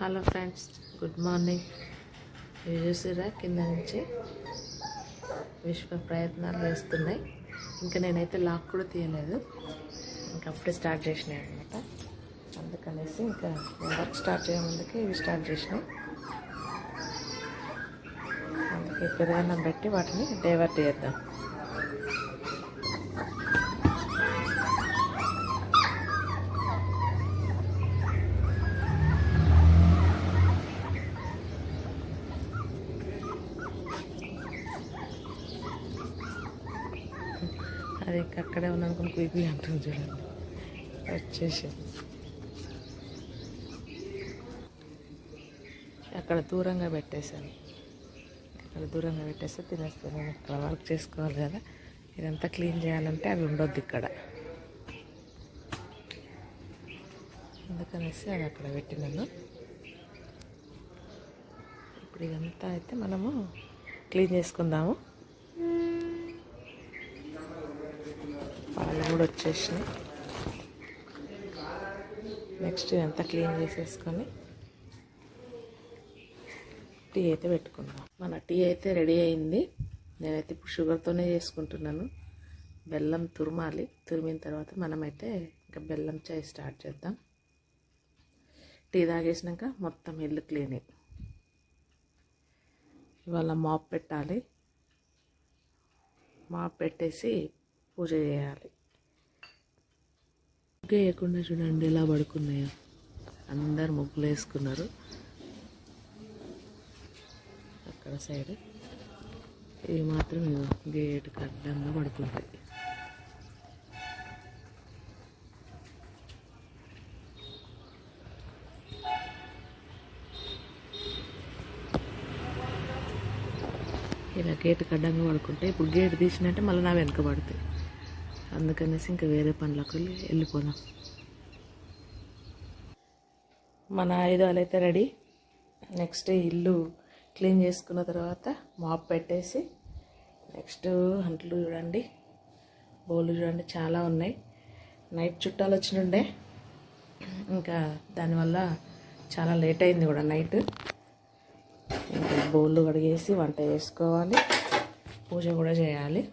Hello friends good morning ఇవి చూసిరా కింద నుంచి విశ్వ ప్రయత్నాలు చేస్తున్నాయి. ఇంకా నేనైతే లాక్ కూడా తీయలేదు. ఇంకా అప్పుడే స్టార్ట్ చేసినాయి అనమాట అందుకనేసి ఇంకా వర్క్ స్టార్ట్ చేయముందుకే ఇవి స్టార్ట్ చేసినాయి. అందుకే పెరుగన్నం పెట్టి వాటిని డైవర్ట్ చేద్దాం అది ఇంకా అక్కడే ఉందనుకుని క్విక్లీ అంటుంది చూడండి. వచ్చేసి అక్కడ దూరంగా పెట్టేశాను. అక్కడ దూరంగా పెట్టేస్తే తినేస్తాను నేను ఇక్కడ వర్క్ చేసుకోవాలి కదా. ఇదంతా క్లీన్ చేయాలంటే అవి ఉండొద్దు ఇక్కడ. అందుకనేసి అది అక్కడ పెట్టినాను. ఇప్పుడు ఇదంతా అయితే మనము క్లీన్ చేసుకుందాము. కూడా వచ్చేసినాయి. నెక్స్ట్ ఇదంతా క్లీన్ చేసేసుకొని టీ అయితే పెట్టుకుందాం. మన టీ అయితే రెడీ అయింది. నేనైతే ఇప్పుడు షుగర్తోనే చేసుకుంటున్నాను. బెల్లం తురమాలి. తురిమిన తర్వాత మనమైతే ఇంకా బెల్లం చాయ్ స్టార్ట్ చేద్దాం. టీ తాగేసినాక మొత్తం ఇల్లు క్లీనింగ్ ఇవాళ మాప్ పెట్టాలి. మాప్ పెట్టేసి పూజ చేయాలి. ముగ్గు వేయకుండా చూడండి ఎలా పడుకున్నాయో. అందరు ముగ్గులు వేసుకున్నారు అక్కడ సైడ్ ఇవి మాత్రం గేటు కడ్డంగా అడ్డంగా పడుకుంటాయి. ఇలా గేటు అడ్డంగా పడుకుంటే ఇప్పుడు గేటు తీసినట్టే మళ్ళీ నా వెనుక పడతాయి. అందుకనేసి ఇంకా వేరే పనులకు వెళ్ళి వెళ్ళిపోదాం. మన ఆయుధాలు అయితే రెడీ. నెక్స్ట్ ఇల్లు క్లీన్ చేసుకున్న తర్వాత మాప్ పెట్టేసి నెక్స్ట్ అంట్లు చూడండి. బౌలు చూడండి చాలా ఉన్నాయి. నైట్ చుట్టాలు వచ్చినుండే. ఇంకా దానివల్ల చాలా లేట్ అయింది కూడా నైట్. ఇంకా బౌళ్ళు కడిగేసి వంట చేసుకోవాలి. పూజ కూడా చేయాలి.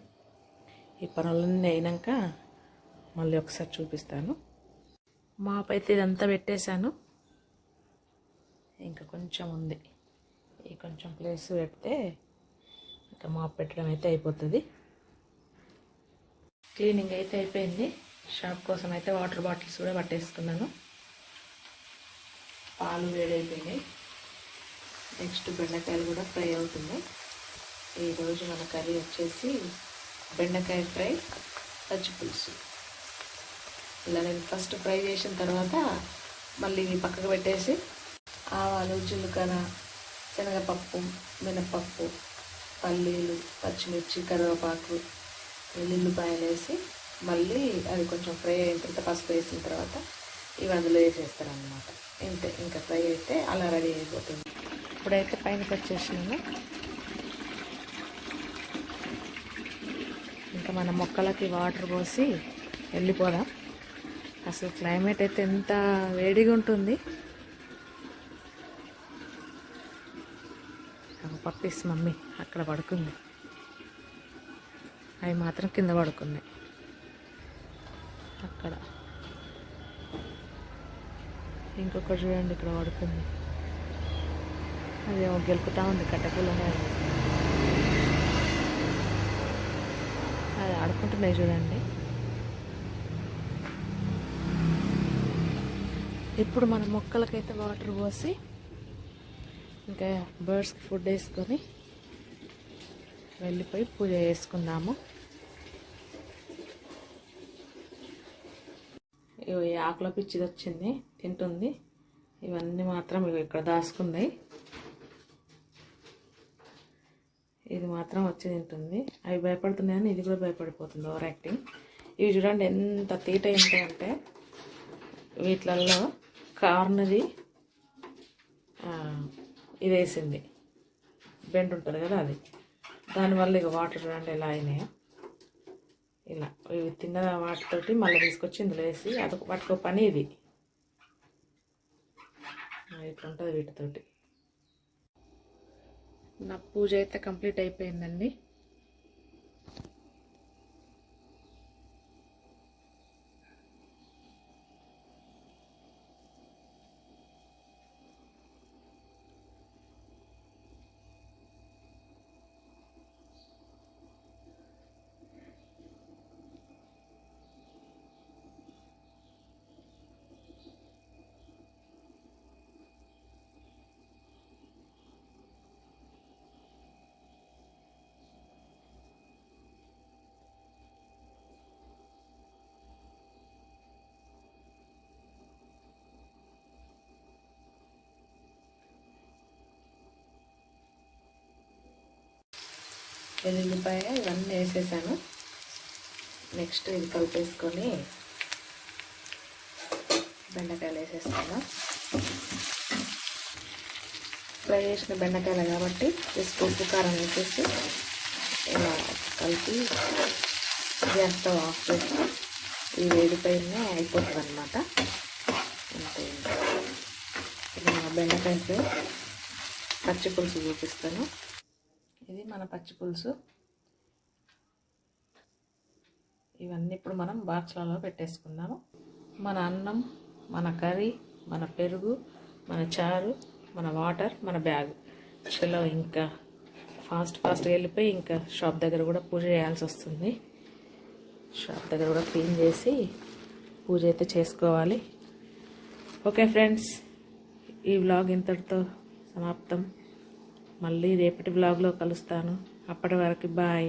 ఈ పనులన్నీ అయినాక మళ్ళీ ఒకసారి చూపిస్తాను. మాపైతే అయితే ఇదంతా పెట్టేశాను. ఇంకా కొంచెం ఉంది. ఈ కొంచెం ప్లేస్ పెడితే ఇంకా మాప్ పెట్టడం అయితే అయిపోతుంది. క్లీనింగ్ అయితే అయిపోయింది. షాప్ కోసం అయితే వాటర్ బాటిల్స్ కూడా పట్టేసుకున్నాను. పాలు వేడైపోయినాయి. నెక్స్ట్ బెండకాయలు కూడా ఫ్రై అవుతున్నాయి. ఈరోజు మన కర్రీ వచ్చేసి బెండకాయ ఫ్రై పచ్చి పులుసు. ఇలా నేను ఫస్ట్ ఫ్రై చేసిన తర్వాత మళ్ళీ పక్కకు పెట్టేసి ఆవాలు జీలకర్ర శనగపప్పు మినపప్పు పల్లీలు పచ్చిమిర్చి కరివేపాకు వెల్లుల్లిపాయలు వేసి మళ్ళీ అది కొంచెం ఫ్రై అయిన తర్వాత పసుపు వేసిన తర్వాత ఇవి అందులో వేసేస్తారు అనమాట ఇంతే ఇంకా ఫ్రై అయితే అలా రెడీ అయిపోతుంది. ఇప్పుడైతే పైనకి వచ్చేసినాను ఇంకా మన మొక్కలకి వాటర్ పోసి వెళ్ళిపోదాం. అసలు క్లైమేట్ అయితే ఎంత వేడిగా ఉంటుంది. పప్పీస్ మమ్మీ అక్కడ పడుకుంది. అవి మాత్రం కింద పడుకున్నాయి. అక్కడ. ఇంకొకటి చూడండి ఇక్కడ పడుకుంది. అదేమో గెలుపుతా ఉంది కట్టెపుల్లనే చేసుకుంటున్నాయి చూడండి ఇప్పుడు మన మొక్కలకైతే వాటర్ పోసి ఇంకా బర్డ్స్కి ఫుడ్ వేసుకొని వెళ్ళిపోయి పూజ చేసుకుందాము. ఇవి ఈ ఆకులో పిచ్చిది వచ్చింది తింటుంది. ఇవన్నీ మాత్రం ఇవి ఇక్కడ దాచుకున్నాయి. ఇది మాత్రం వచ్చి తింటుంది. అవి భయపడుతున్నాయని ఇది కూడా భయపడిపోతుంది ఓవర్ యాక్టింగ్. ఇవి చూడండి ఎంత తీట ఏంటంటే వీటిలలో కార్నది ఇది వేసింది బెండ్ ఉంటుంది కదా అది. దానివల్ల ఇక వాటర్ చూడండి ఎలా అయినాయో. ఇలా ఇవి తిన్న వాటితోటి మళ్ళీ తీసుకొచ్చి ఇందులో వేసి అదొక వాటికో పని ఇది. ఇట్లా ఉంటుంది వీటితోటి. నా పూజ అయితే కంప్లీట్ అయిపోయిందండి. వెల్లుల్లిపాయ ఇవన్నీ వేసేసాను. నెక్స్ట్ ఇది కలిపేసుకొని బెండకాయలు వేసేస్తాను. ఫ్రై చేసిన బెండకాయలు కాబట్టి జస్ట్ ఉప్పు కారం వేసేసి ఇలా కలిపి గ్యాస్ స్టవ్ ఆఫ్ చేసి ఈ వేడిపైనే అయిపోతుంది అనమాట అంతే. బెండకాయ పచ్చి పులుసు చూపిస్తాను. ఇది మన పచ్చి పులుసు. ఇవన్నీ ఇప్పుడు మనం బాక్స్లలో పెట్టేసుకుందాము. మన అన్నం మన కర్రీ మన పెరుగు మన చారు మన వాటర్ మన బ్యాగ్. చలో ఇంకా ఫాస్ట్ ఫాస్ట్గా వెళ్ళిపోయి ఇంకా షాప్ దగ్గర కూడా పూజ చేయాల్సి వస్తుంది. షాప్ దగ్గర కూడా క్లీన్ చేసి పూజ అయితే చేసుకోవాలి. ఓకే ఫ్రెండ్స్ ఈ వ్లాగ్ ఇంతటితో సమాప్తం. మళ్ళీ రేపటి బ్లాగ్లో కలుస్తాను. అప్పటి వరకు బాయ్